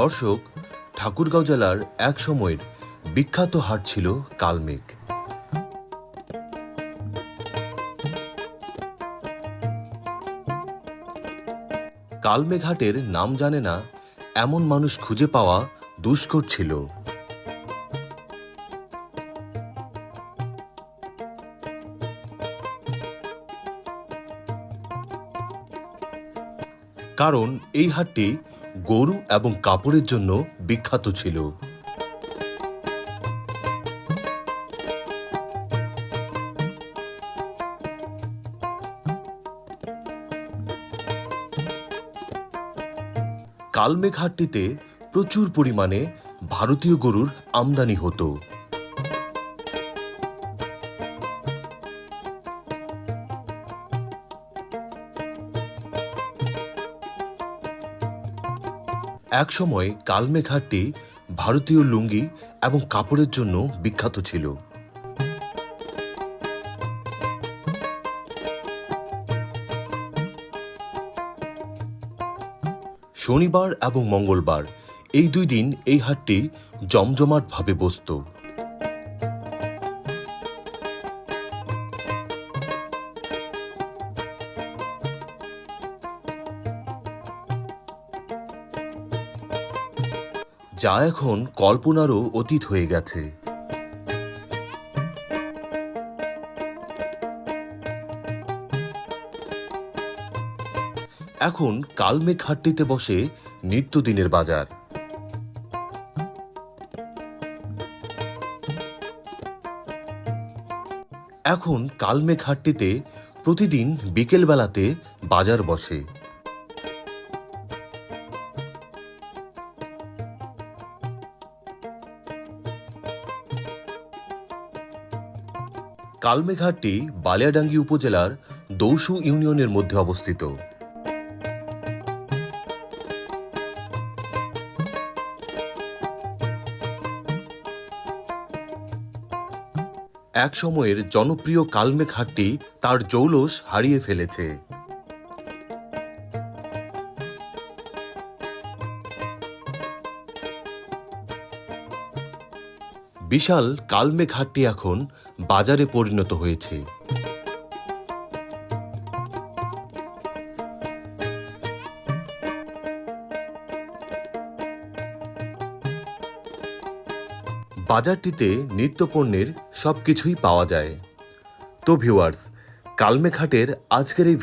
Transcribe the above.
দর্শক, ঠাকুরগাঁও জেলার এক সময়ের বিখ্যাত হাট ছিল কালমেঘ। কালমেঘ হাটের নাম জানে না, এমন মানুষ খুঁজে পাওয়া দুষ্কর ছিল। কারণ এই হাটটি গরু এবং কাপড়ের জন্য বিখ্যাত ছিল। কালমেঘ হাটটিতে প্রচুর পরিমাণে ভারতীয় গরুর আমদানি হতো। একসময় কালমেঘাটটি ভারতীয় লুঙ্গি এবং কাপড়ের জন্য বিখ্যাত ছিল। শনিবার এবং মঙ্গলবার এই দুই দিন এই হাটটি জমজমাটভাবে বসত। যা এখন কল্পনারও অতীত হয়ে গেছে। এখন কালমেঘ হাটটিতে বসে নিত্যদিনের বাজার। এখন কালমেঘ হাটটিতে প্রতিদিন বিকেলবেলাতে বাজার বসে। কালমেঘাটটি বালিয়াডাঙ্গি উপজেলার দৌসু ইউনিয়নের মধ্যে অবস্থিত। এক সময়ের জনপ্রিয় কালমেঘাটটি তার জৌলস হারিয়ে ফেলেছে। বিশাল কালমে ঘাটটি এখন বাজারে পরিণত হয়েছে। বাজারটিতে নিত্যপণ্যের সবকিছুই পাওয়া যায়। তো ভিউয়ার্স কালমেঘাটের আজকের এই